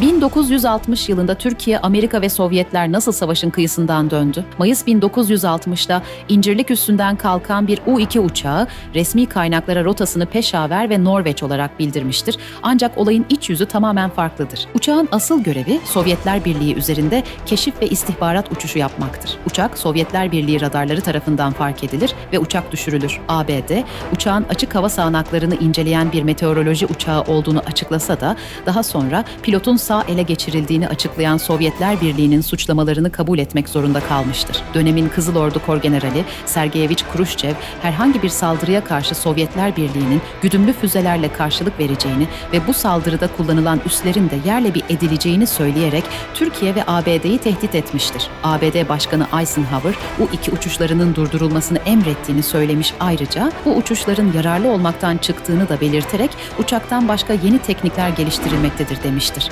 1960 yılında Türkiye, Amerika ve Sovyetler nasıl savaşın kıyısından döndü? Mayıs 1960'da İncirlik üstünden kalkan bir U-2 uçağı resmi kaynaklara rotasını Peşaver ve Norveç olarak bildirmiştir. Ancak olayın iç yüzü tamamen farklıdır. Uçağın asıl görevi Sovyetler Birliği üzerinde keşif ve istihbarat uçuşu yapmaktır. Uçak Sovyetler Birliği radarları tarafından fark edilir ve uçak düşürülür. ABD, uçağın açık hava sağanaklarını inceleyen bir meteoroloji uçağı olduğunu açıklasa da daha sonra pilotun sağ ele geçirildiğini açıklayan Sovyetler Birliği'nin suçlamalarını kabul etmek zorunda kalmıştır. Dönemin Kızıl Ordu Korgenerali Sergeyevich Kruşçev herhangi bir saldırıya karşı Sovyetler Birliği'nin güdümlü füzelerle karşılık vereceğini ve bu saldırıda kullanılan üslerin de yerle bir edileceğini söyleyerek Türkiye ve ABD'yi tehdit etmiştir. ABD Başkanı Eisenhower bu iki uçuşlarının durdurulmasını emrettiğini söylemiş ayrıca bu uçuşların yararlı olmaktan çıktığını da belirterek uçaktan başka yeni teknikler geliştirilmektedir demiştir.